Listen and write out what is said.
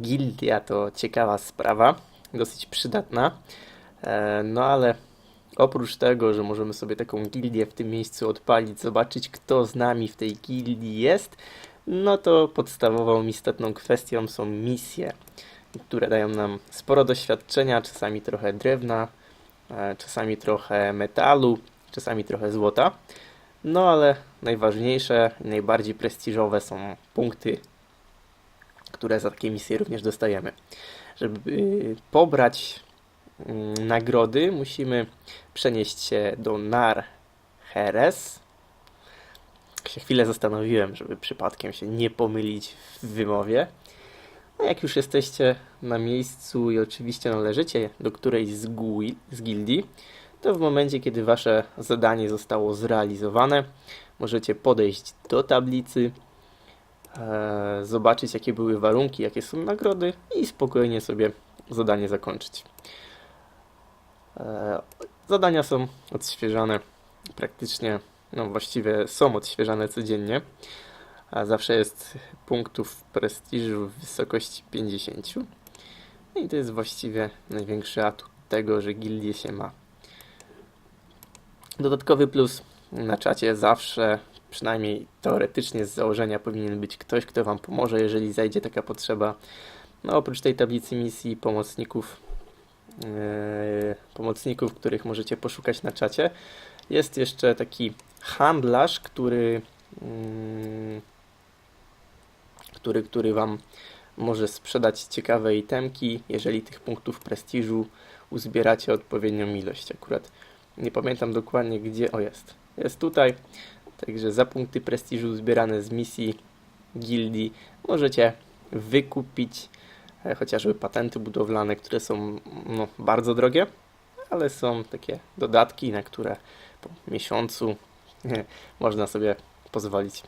Gildia to ciekawa sprawa, dosyć przydatna. E, No ale oprócz tego, że możemy sobie taką gildię w tym miejscu odpalić, zobaczyć kto z nami w tej gildii jest, no to podstawową istotną kwestią są misje, które dają nam sporo doświadczenia, czasami trochę drewna, e, czasami trochę metalu, czasami trochę złota. No ale najważniejsze, najbardziej prestiżowe są punkty, które za takie misje również dostajemy. Żeby y, pobrać mm, nagrody, musimy przenieść się do Nar Heres. Się chwilę zastanowiłem, żeby przypadkiem się nie pomylić w wymowie. A jak już jesteście na miejscu i oczywiście należycie do którejś z, z gildii, to w momencie, kiedy wasze zadanie zostało zrealizowane, możecie podejść do tablicy, e, zobaczyć jakie były warunki, jakie są nagrody i spokojnie sobie zadanie zakończyć. E, zadania są odświeżane praktycznie, no właściwie są odświeżane codziennie, a zawsze jest punktów prestiżu w wysokości 50. No i to jest właściwie największy atut tego, że gildię się ma. Dodatkowy plus na czacie zawsze, przynajmniej teoretycznie z założenia, powinien być ktoś, kto Wam pomoże, jeżeli zajdzie taka potrzeba. No oprócz tej tablicy misji pomocników, yy, pomocników, których możecie poszukać na czacie, jest jeszcze taki handlarz, który, yy, który, który Wam może sprzedać ciekawe itemki, jeżeli tych punktów prestiżu uzbieracie odpowiednią ilość. Akurat nie pamiętam dokładnie gdzie. O jest. Jest tutaj. Także za punkty prestiżu zbierane z misji gildii możecie wykupić e, chociażby patenty budowlane, które są no, bardzo drogie, ale są takie dodatki, na które po miesiącu można sobie pozwolić.